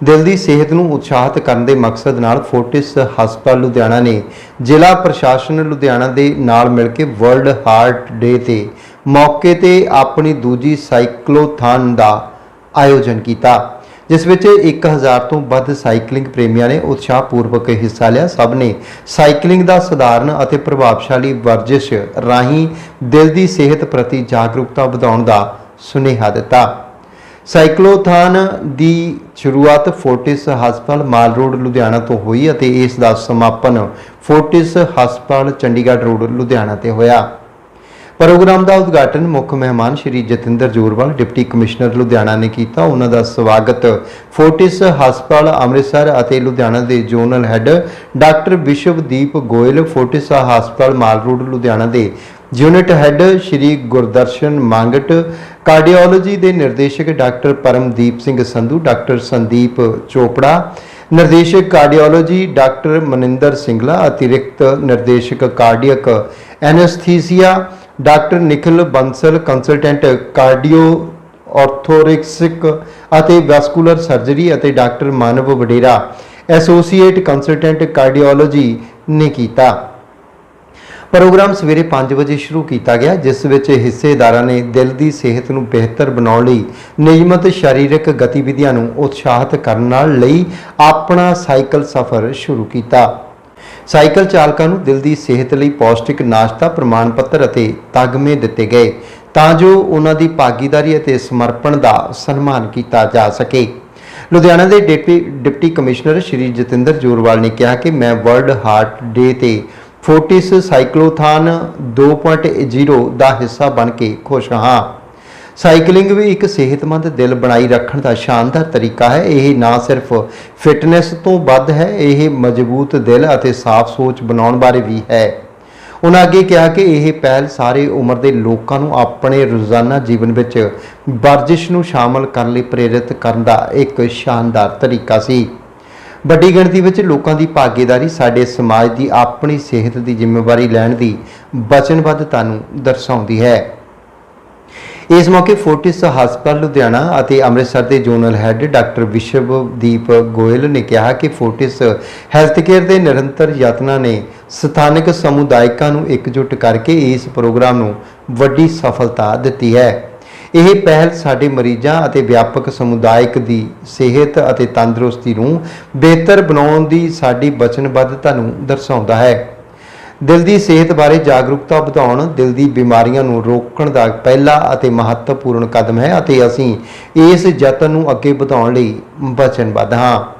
ਦਿਲ ਦੀ ਸਿਹਤ ਨੂੰ ਉਤਸ਼ਾਹਿਤ ਕਰਨ ਦੇ ਮਕਸਦ ਨਾਲ ਫੋਰਟਿਸ ਹਸਪਤਾਲ ਲੁਧਿਆਣਾ ਨੇ ਜ਼ਿਲ੍ਹਾ ਪ੍ਰਸ਼ਾਸਨ ਲੁਧਿਆਣਾ ਦੇ ਨਾਲ ਮਿਲ ਕੇ ਵਰਲਡ ਹਾਰਟ ਡੇ ਤੇ ਮੌਕੇ ਤੇ ਆਪਣੀ ਦੂਜੀ ਸਾਈਕਲੋਥਾਨ ਦਾ ਆਯੋਜਨ ਕੀਤਾ, ਜਿਸ ਵਿੱਚ 1000 ਤੋਂ ਵੱਧ ਸਾਈਕਲਿੰਗ ਪ੍ਰੇਮੀਆਂ ਨੇ ਉਤਸ਼ਾਹਪੂਰਵਕ ਹਿੱਸਾ ਲਿਆ। ਸਭ ਨੇ ਸਾਈਕਲਿੰਗ ਦਾ ਸਧਾਰਨ ਅਤੇ ਪ੍ਰਭਾਵਸ਼ਾਲੀ ਵਰਜਿਸ਼ ਰਾਹੀਂ ਦਿਲ ਦੀ ਸਿਹਤ ਪ੍ਰਤੀ ਜਾਗਰੂਕਤਾ ਵਧਾਉਣ ਦਾ ਸੁਨੇਹਾ ਦਿੱਤਾ। ਸਾਈਕਲੋਥਾਨ ਦੀ ਸ਼ੁਰੂਆਤ ਫੋਰਟਿਸ ਹਸਪਤਾਲ ਮਾਲ ਰੋਡ, ਲੁਧਿਆਣਾ ਤੋਂ ਹੋਈ ਅਤੇ ਇਸ ਦਾ ਸਮਾਪਨ ਫੋਰਟਿਸ ਹਸਪਤਾਲ ਚੰਡੀਗੜ੍ਹ ਰੋਡ, ਲੁਧਿਆਣਾ ਤੇ ਹੋਇਆ। ਪ੍ਰੋਗਰਾਮ ਦਾ ਉਦਘਾਟਨ ਮੁੱਖ ਮਹਿਮਾਨ ਸ਼੍ਰੀ ਜਤਿੰਦਰ ਜੋਰਵਾਲ, ਡਿਪਟੀ ਕਮਿਸ਼ਨਰ ਲੁਧਿਆਣਾ ਨੇ ਕੀਤਾ। ਉਹਨਾਂ ਦਾ ਸਵਾਗਤ ਫੋਰਟਿਸ ਹਸਪਤਾਲ ਅੰਮ੍ਰਿਤਸਰ ਅਤੇ ਲੁਧਿਆਣਾ ਦੇ zonal head doctor Vishwadeep Goel Fortis ਹਸਪਤਾਲ ਮਾਲ ਰੋਡ, ਲੁਧਿਆਣਾ ਦੇ unit head Shri Gurdarshan Mangat, cardiology ਦੇ ਨਿਰਦੇਸ਼ਕ ਡਾਕਟਰ ਪਰਮਦੀਪ ਸਿੰਘ ਸੰਧੂ, ਡਾਕਟਰ ਸੰਦੀਪ ਚੋਪੜਾ, ਨਿਰਦੇਸ਼ਕ ਕਾਰਡੀਓਲੋਜੀ ਡਾਕਟਰ ਮਨਿੰਦਰ ਸਿੰਗਲਾ, ਅਤਿਰਿਕਤ ਨਿਰਦੇਸ਼ਕ cardiac anaesthesia, doctor Nikhil Bansal, consultant cardiothoracic ਅਤੇ ਵੈਸਕੂਲਰ ਸਰਜਰੀ ਅਤੇ doctor Manav Vadera, associate consultant cardiology ਨੇ ਕੀਤਾ। ਪ੍ਰੋਗਰਾਮ ਸਵੇਰੇ 5 ਵਜੇ ਸ਼ੁਰੂ ਕੀਤਾ ਗਿਆ, ਜਿਸ ਵਿੱਚ ਹਿੱਸੇਦਾਰਾਂ ਨੇ ਦਿਲ ਦੀ ਸਿਹਤ ਨੂੰ ਬਿਹਤਰ ਬਣਾਉਣ ਲਈ ਨਿਯਮਤ ਸਰੀਰਕ ਗਤੀਵਿਧੀਆਂ ਨੂੰ ਉਤਸ਼ਾਹਿਤ ਕਰਨ ਨਾਲ ਲਈ ਆਪਣਾ ਸਾਈਕਲ ਸਫ਼ਰ ਸ਼ੁਰੂ ਕੀਤਾ। ਸਾਈਕਲ ਚਾਲਕਾਂ ਨੂੰ ਦਿਲ ਦੀ ਸਿਹਤ ਲਈ ਪੌਸ਼ਟਿਕ ਨਾਸ਼ਤਾ ਪ੍ਰਮਾਣ ਪੱਤਰ ਅਤੇ ਤਗਮੇ ਦਿੱਤੇ ਗਏ, ਤਾਂ ਜੋ ਉਹਨਾਂ ਦੀ ਭਾਗੀਦਾਰੀ ਅਤੇ ਸਮਰਪਣ ਦਾ ਸਨਮਾਨ ਕੀਤਾ ਜਾ ਸਕੇ। ਲੁਧਿਆਣਾ ਦੇ deputy deputy commissioner Shri Jatinder Jorwal ਨੇ ਕਿਹਾ ਕਿ ਮੈਂ ਵਰਲਡ ਹਾਰਟ ਡੇ ਤੇ ਫੋਰਟਿਸ ਸਾਈਕਲੋਥਾਨ 2.0 ਦਾ ਹਿੱਸਾ ਬਣ ਕੇ ਖੁਸ਼ ਹਾਂ ਸਾਈਕਲਿੰਗ ਵੀ ਇੱਕ ਸਿਹਤਮੰਦ ਦਿਲ ਬਣਾਈ ਰੱਖਣ ਦਾ ਸ਼ਾਨਦਾਰ ਤਰੀਕਾ ਹੈ। ਇਹ ਨਾ ਸਿਰਫ ਫਿਟਨੈਸ ਤੋਂ ਵੱਧ ਹੈ, ਇਹ ਮਜ਼ਬੂਤ ਦਿਲ ਅਤੇ ਸਾਫ਼ ਸੋਚ ਬਣਾਉਣ ਬਾਰੇ ਵੀ ਹੈ। ਉਹਨਾਂ ਅੱਗੇ ਕਿਹਾ ਕਿ ਇਹ ਪਹਿਲ ਸਾਰੇ ਉਮਰ ਦੇ ਲੋਕਾਂ ਨੂੰ ਆਪਣੇ ਰੋਜ਼ਾਨਾ ਜੀਵਨ ਵਿੱਚ ਵਰਜਿਸ਼ ਨੂੰ ਸ਼ਾਮਲ ਕਰਨ ਲਈ ਪ੍ਰੇਰਿਤ ਕਰਨ ਦਾ ਇੱਕ ਸ਼ਾਨਦਾਰ ਤਰੀਕਾ ਸੀ। ਵੱਡੀ ਗਿਣਤੀ ਵਿੱਚ ਲੋਕਾਂ ਦੀ ਭਾਗੀਦਾਰੀ ਸਾਡੇ ਸਮਾਜ ਦੀ ਆਪਣੀ ਸਿਹਤ ਦੀ ਜ਼ਿੰਮੇਵਾਰੀ ਲੈਣ ਦੀ ਵਚਨਬੱਧਤਾ ਨੂੰ ਦਰਸਾਉਂਦੀ ਹੈ। ਇਸ ਮੌਕੇ ਫੋਰਟਿਸ ਹਸਪਤਾਲ ਲੁਧਿਆਣਾ ਅਤੇ ਅੰਮ੍ਰਿਤਸਰ ਦੇ zonal head doctor Vishwadeep Goel ਨੇ ਕਿਹਾ ਕਿ ਫੋਰਟਿਸ ਹੈਲਥ ਕੇਅਰ ਦੇ ਨਿਰੰਤਰ ਯਤਨਾਂ ਨੇ ਸਥਾਨਕ ਸਮੁਦਾਇਕਾਂ ਨੂੰ ਇਕਜੁੱਟ ਕਰਕੇ ਇਸ ਪ੍ਰੋਗਰਾਮ ਨੂੰ ਵੱਡੀ ਸਫਲਤਾ ਦਿੱਤੀ ਹੈ। ਇਹ ਪਹਿਲ ਸਾਡੇ ਮਰੀਜ਼ਾਂ ਅਤੇ ਵਿਆਪਕ ਸਮੁਦਾਇਕ ਦੀ ਸਿਹਤ ਅਤੇ ਤੰਦਰੁਸਤੀ ਨੂੰ ਬਿਹਤਰ ਬਣਾਉਣ ਦੀ ਸਾਡੀ ਵਚਨਬੱਧਤਾ ਨੂੰ ਦਰਸਾਉਂਦਾ ਹੈ। ਦਿਲ ਦੀ ਸਿਹਤ ਬਾਰੇ ਜਾਗਰੂਕਤਾ ਵਧਾਉਣ, ਦਿਲ ਦੀ ਬਿਮਾਰੀਆਂ ਨੂੰ ਰੋਕਣ ਦਾ ਪਹਿਲਾ ਅਤੇ ਮਹੱਤਵਪੂਰਨ ਕਦਮ ਹੈ ਅਤੇ ਅਸੀਂ ਇਸ ਯਤਨ ਨੂੰ ਅੱਗੇ ਵਧਾਉਣ ਲਈ ਵਚਨਬੱਧ ਹਾਂ।